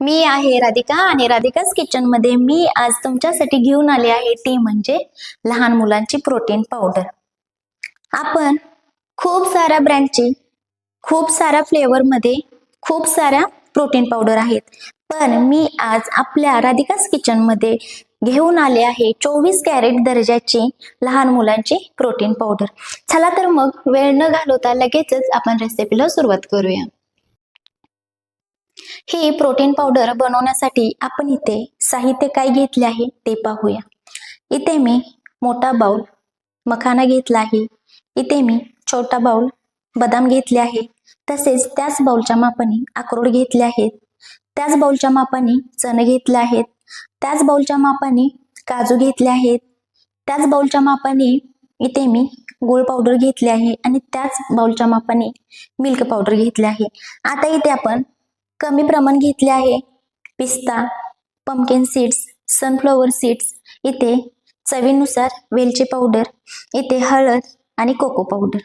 मी आहे राधिका आणि राधिकाच किचनमध्ये मी आज तुमच्यासाठी घेऊन आले आहे ती म्हणजे लहान मुलांची प्रोटीन पावडर आपण खूप साऱ्या ब्रँडची खूप साऱ्या फ्लेवर मध्ये खूप साऱ्या प्रोटीन पावडर आहेत. पण मी आज आपल्या राधिकाच किचनमध्ये घेऊन आले आहे चोवीस कॅरेट दर्जाची लहान मुलांची प्रोटीन पावडर चला तर मग वेळ न घालवता लगेचच आपण रेसिपीला सुरुवात करूया. हे प्रोटीन पावडर बनवण्यासाठी आपण इथे साहित्य काय घेतले आहे ते पाहूया. इथे मी मोठा बाउल मखाना घेतला आहे. इथे मी छोटा बाउल बदाम घेतले आहे. तसेच त्याच बाउलच्या मापाने अक्रोड घेतले आहेत. त्याच बाउलच्या मापाने चणे घेतले आहेत. त्याच बाउलच्या मापाने काजू घेतले आहेत. त्याच बाउलच्या मापाने इथे मी गुळ पावडर घेतले आहे. आणि त्याच बाउलच्या मापाने मिल्क पावडर घेतले आहे. आता इथे आपण कमी प्रमाण घेतले आहे. पिस्ता पम्पकिन सीड्स सनफ्लॉवर सीड्स इथे चवीनुसार वेलची पावडर इथे हळद आणि कोको पावडर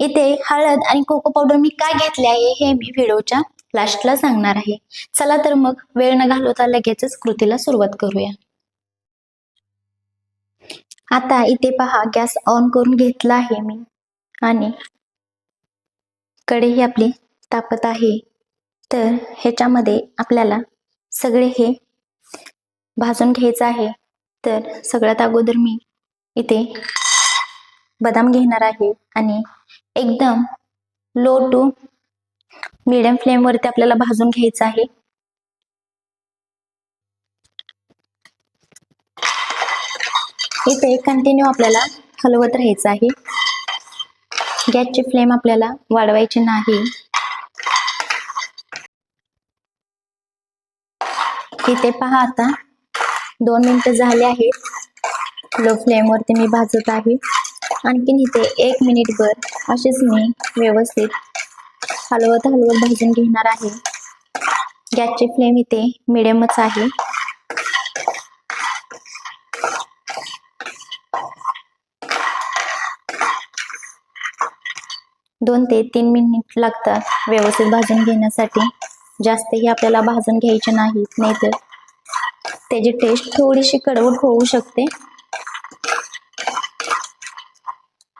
इथे हळद आणि कोको पावडर मी काय घेतले आहे हे मी व्हिडिओच्या लास्टला सांगणार आहे. चला तर मग वेळ न घालवता लगेचच कृतीला सुरुवात करूया. आता इथे पहा गॅस ऑन करून घेतला आहे मी. आणि कढई आपली तापत आहे. तर ह्याच्यामध्ये आपल्याला सगळे हे भाजून घ्यायचं आहे. तर सगळ्यात अगोदर मी इथे बदाम घेणार आहे आणि एकदम लो टू मिडियम फ्लेमवरती आपल्याला भाजून घ्यायचं आहे. इथे कंटिन्यू आपल्याला हलवत राहायचं आहे. गॅसची फ्लेम आपल्याला वाढवायची नाही. इथे पहा आता. दोन मिनटं झाले आहेत. लो फ्लेमवरती मी भाजत आहे. आणखीन इथे एक मिनिटभर असेच मी व्यवस्थित हलवत हलवत भाजून घेणार आहे. गॅसची फ्लेम इथे मिडियमच आहे. दोन ते तीन मिनिट लागतात व्यवस्थित भाजून घेण्यासाठी. जास्तही आपल्याला भाजून घ्यायचे नाहीत नाहीतर त्याची टेस्ट थोडीशी कडवट होऊ शकते.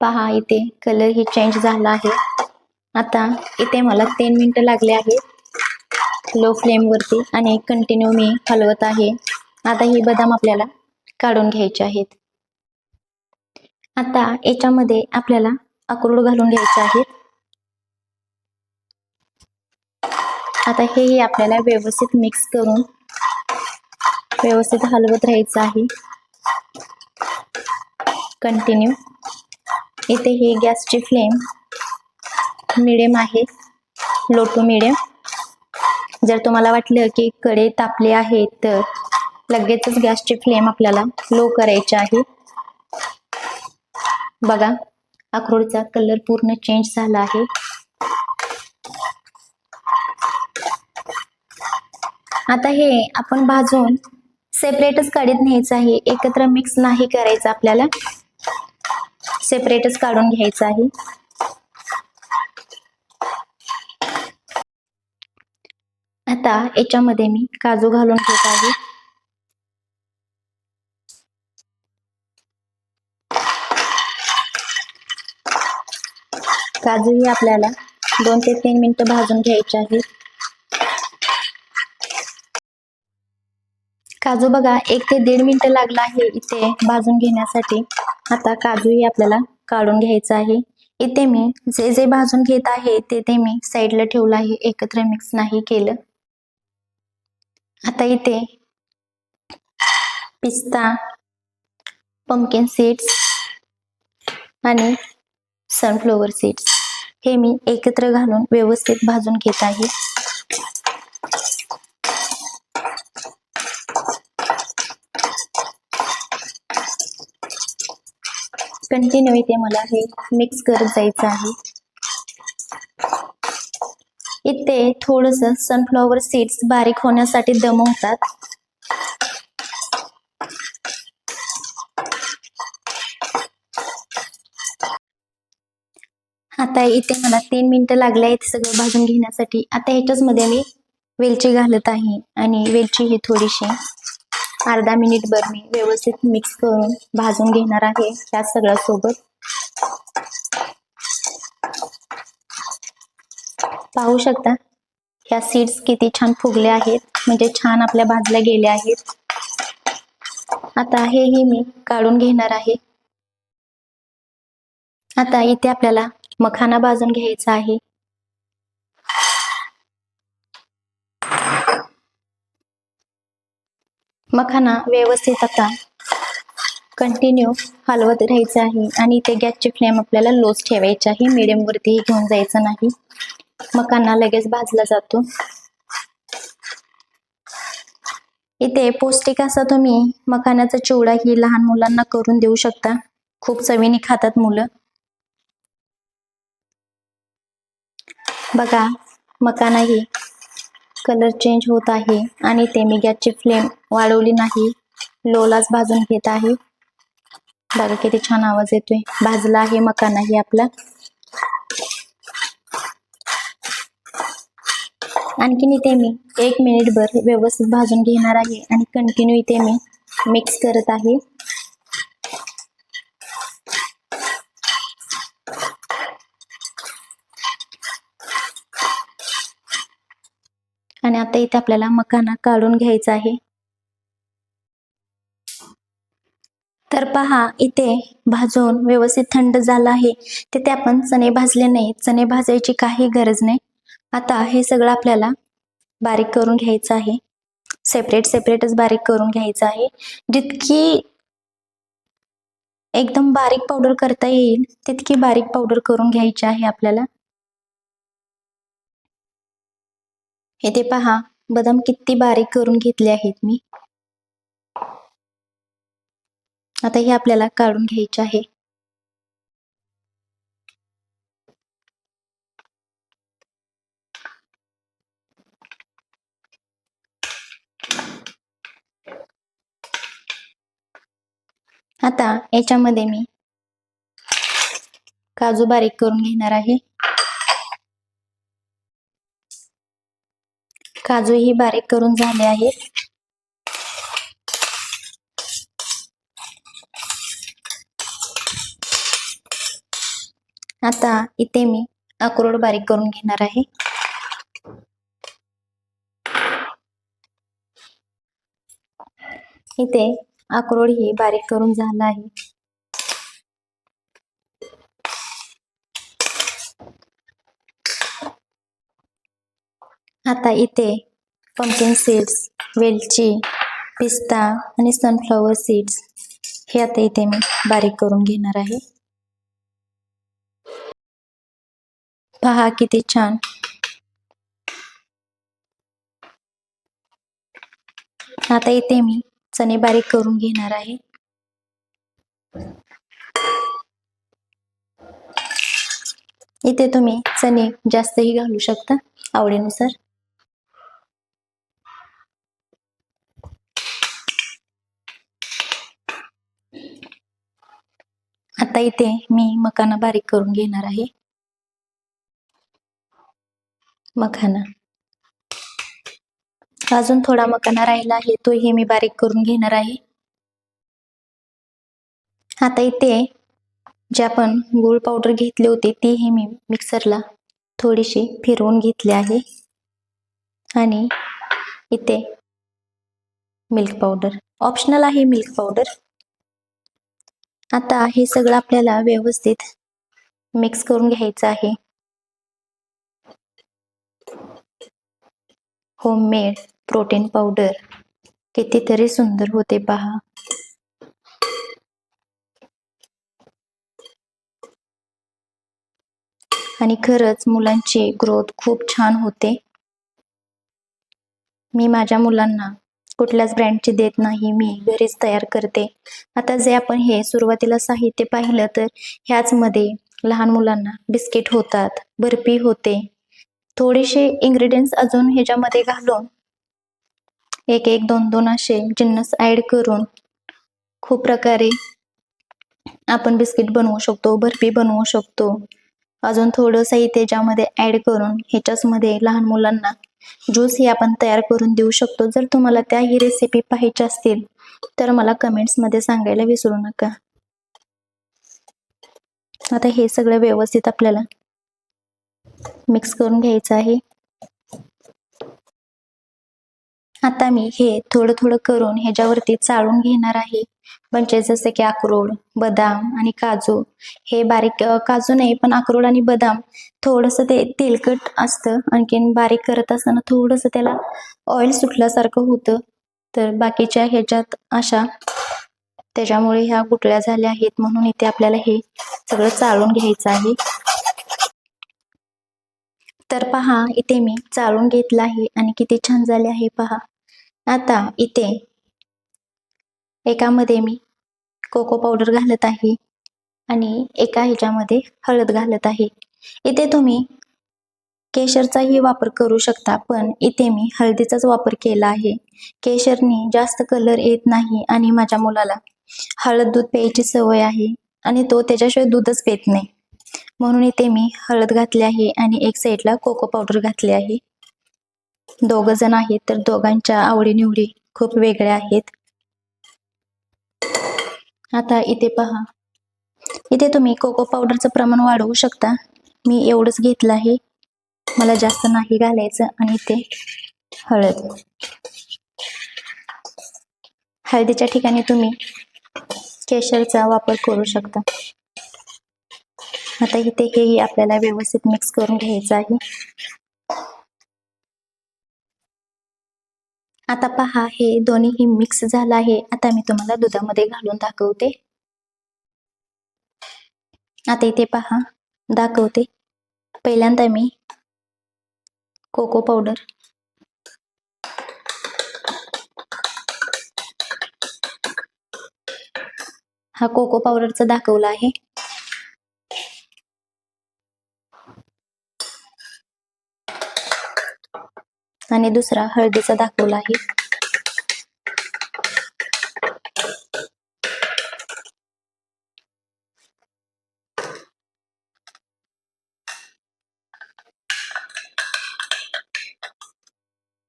पहा इथे कलर ही चेंज झाला आहे. आता इथे मला तीन मिनिट लागले आहेत. लो फ्लेमवरती आणि कंटिन्यू मी हलवत आहे. आता ही बदाम आपल्याला काढून घ्यायचे आहेत. आता याच्यामध्ये आपल्याला अक्रोड घालून घ्यायचे आहेत. आता हेही आपल्याला व्यवस्थित मिक्स करून व्यवस्थित हलवत राहायचं आहे. कंटिन्यू इथे ही गॅसची फ्लेम मिडियम आहे. लो टू मिडियम जर तुम्हाला वाटलं की कडे तापले आहे तर लगेचच गॅसची फ्लेम आपल्याला लो करायची आहे. बघा अक्रोडचा कलर पूर्ण चेंज झाला आहे. आता हे आपण भाजून सेपरेटच काढत न्यायचं आहे. एकत्र मिक्स नाही करायचं आपल्याला. सेपरेटच काढून घ्यायचं आहे. आता याच्यामध्ये मी काजू घालून घेत आहे. काजू ही आपल्याला दोन ते तीन मिनिटं भाजून घ्यायचे आहेत काजू बघा एक ते दीड मिनिटं लागला आहे इथे भाजून घेण्यासाठी. आता काजूही आपल्याला काढून घ्यायचा आहे. इथे मी जे जे भाजून घेत आहे ते ते मी साईडला ठेवलं आहे. एकत्र मिक्स नाही केलं. आता इथे पिस्ता पंपकिन सीड्स आणि सनफ्लॉवर सीड्स हे मी एकत्र घालून व्यवस्थित भाजून घेत आहे. कंटिन्यू इथे मला हे मिक्स करत जायचं आहे. इथे थोडस सनफ्लॉवर सीड्स बारीक होण्यासाठी दमवतात आता इथे मला तीन मिनिटं लागले आहेत सगळं भाजून घेण्यासाठी. आता ह्याच्याच मध्ये मी वेलची घालत आहे आणि वेलची ही थोडीशी अर्धा मिनिट भर मी व्यवस्थित मिक्स करून भाजून घेणार आहे त्या सगळ्या सोबत पाहू शकता ह्या सीड्स किती छान फुगले आहेत म्हणजे छान आपल्या भाजल्या गेल्या आहेत. आता हेही मी काढून घेणार आहे. आता इथे आपल्याला मखाना भाजून घ्यायचा आहे. मखाना व्यवस्थित आता कंटिन्यू हलवत राहायचं आहे आणि ते गॅसची फ्लेम आपल्याला लोच ठेवायची आहे. मिडियमवरतीही घेऊन जायचं नाही. मखाना लगेच भाजला जातो. इथे पौष्टिक असा तुम्ही मखानाचा चिवडा ही लहान मुलांना करून देऊ शकता. खूप चवीने खातात मुलं. बघा मखाना ही कलर चेंज होत आहे आणि ते मी गॅसची फ्लेम वाढवली नाही. लोलाच भाजून घेत आहे. बघा किती छान आवाज येतोय. भाजला आहे मकाना ही आपला. आणखीन इथे मी एक मिनिट भर व्यवस्थित भाजून घेणार आहे आणि कंटिन्यू इथे मी मिक्स करत आहे आणि आता इथे आपल्याला मखाना काढून घ्यायचा आहे. तर पहा इथे भाजून व्यवस्थित थंड झाला आहे. तिथे आपण चणे भाजले नाही. चणे भाजायची काही गरज नाही. आता हे सगळं आपल्याला बारीक करून घ्यायचं आहे. सेपरेट सेपरेटच बारीक करून घ्यायचं आहे. जितकी एकदम बारीक पावडर करता येईल तितकी बारीक पावडर करून घ्यायची आहे आपल्याला. येथे पहा बदाम किती बारीक करून घेतले आहेत मी. आता हे आपल्याला काढून घ्यायचे आहे. आता याच्यामध्ये मी काजू बारीक करून घेणार आहे. काजू ही बारीक करून झाले आहेत. आता इथे मी अक्रोड बारीक करून घेणार आहे. इथे अक्रोड ही बारीक करून झाला आहे. आता इथे पंकिन सीड्स वेलची पिस्ता आणि सनफ्लॉवर सीड्स हे आता इथे मी बारीक करून घेणार आहे. पहा किती छान. आता इथे मी चणे बारीक करून घेणार आहे. इथे तुम्ही चणे जास्तही घालू शकता आवडीनुसार. आता इथे मी मखाना बारीक करून घेणार आहे. मखाना. अजून थोडा मखाना राहिला आहे तोही मी बारीक करून घेणार आहे. आता इथे जे आपण गूळ पावडर घेतली होती तीही मी मिक्सरला थोडीशी फिरवून घेतली आहे. आणि इथे मिल्क पावडर. ऑप्शनल आहे मिल्क पावडर. आता हे सगळं आपल्याला व्यवस्थित मिक्स करून घ्यायचं आहे. होममेड प्रोटीन पावडर कितीतरी सुंदर होते पहा. आणि खरंच मुलांची ग्रोथ खूप छान होते. मी माझ्या मुलांना कुठल्याच ब्रँडची देत नाही मी घरीच तयार करते. आता जे आपण हे सुरुवातीला साहित्य पाहिलं तर ह्याच मध्ये लहान मुलांना बिस्किट होतात बर्फी होते. थोडेसे इन्ग्रेडियंट्स अजून ह्याच्यामध्ये घालून एक एक दोन दोन असे जिन्नस ऍड करून खूप प्रकारे आपण बिस्किट बनवू शकतो बर्फी बनवू शकतो. अजून थोडं साहित्य ह्याच्यामध्ये ऍड करून ह्याच्याच मध्ये लहान मुलांना ज्यूस ही आपण तयार करून देऊ शकतो. जर तुम्हाला त्या ही रेसिपी पाहायची असतील तर मला कमेंट्समध्ये सांगायला विसरू नका. आता हे सगळं व्यवस्थित आपल्याला मिक्स करून घ्यायचं आहे. आता मी हे थोडं थोडं करून ह्याच्यावरती चाळून घेणार आहे. म्हणजे जसे की अक्रोड बदाम आणि काजू. हे बारीक काजू नाही पण अक्रोड आणि बदाम थोडंसं ते तेलकट असतं. आणखीन बारीक करत असताना थोडंसं त्याला ऑइल सुटल्यासारखं होतं. तर बाकीच्या ह्याच्यात अशा त्याच्यामुळे ह्या गुटल्या झाल्या आहेत म्हणून इथे आपल्याला हे सगळं चाळून घ्यायचं आहे. तर पहा इथे मी चाळून घेतलं आहे. आणि किती छान झाले आहे पहा. आता इथे एकामध्ये मी कोको पावडर घालत आहे आणि एका ह्याच्यामध्ये हळद घालत आहे. इथे तुम्ही केशरचाही वापर करू शकता पण इथे मी हळदीचाच वापर केला आहे. केशरनी जास्त कलर येत नाही आणि माझ्या मुलाला हळद दूध प्यायची सवय आहे आणि तो त्याच्याशिवाय दूधच पित नाही. म्हणून इथे मी हळद घातली आहे आणि एक साईडला कोको पावडर घातली आहे. दोघ जण आहेत तर दोघांच्या आवडीनिवडी खूप वेगळ्या आहेत. आता इथे पहा. इथे तुम्ही कोको पावडरचं प्रमाण वाढवू शकता. मी एवढंच घेतलं आहे. मला जास्त नाही घालायचं आणि इथे हळद. हळदीच्या ठिकाणी तुम्ही केशरचा वापर करू शकता. आता इथे हेही आपल्याला व्यवस्थित मिक्स करून घ्यायचं आहे. आता पहा हे दोन्हीही मिक्स झालं आहे. आता मी तुम्हाला दुधामध्ये घालून दाखवते. आता इथे पहा दाखवते. पहिल्यांदा मी कोको पावडर हा कोको पावडरचा दाखवला आहे. आणि दुसरा हळदीचा दाखवला आहे.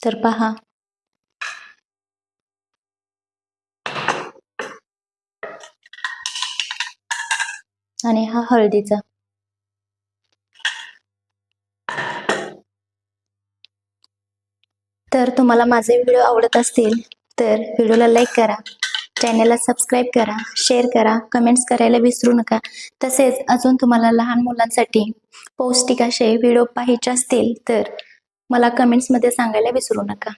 तर पहा. आणि हा हळदीचा. जर तुम्हाला माझे व्हिडिओ आवडत असतील तर व्हिडिओला लाईक करा. चॅनलला सबस्क्राईब करा शेअर करा कमेंट्स करायला विसरू नका. तसेच अजून तुम्हाला लहान मुलांसाठी पौष्टिक असे व्हिडिओ पाहायचे असतील तर मला कमेंट्समध्ये सांगायला विसरू नका.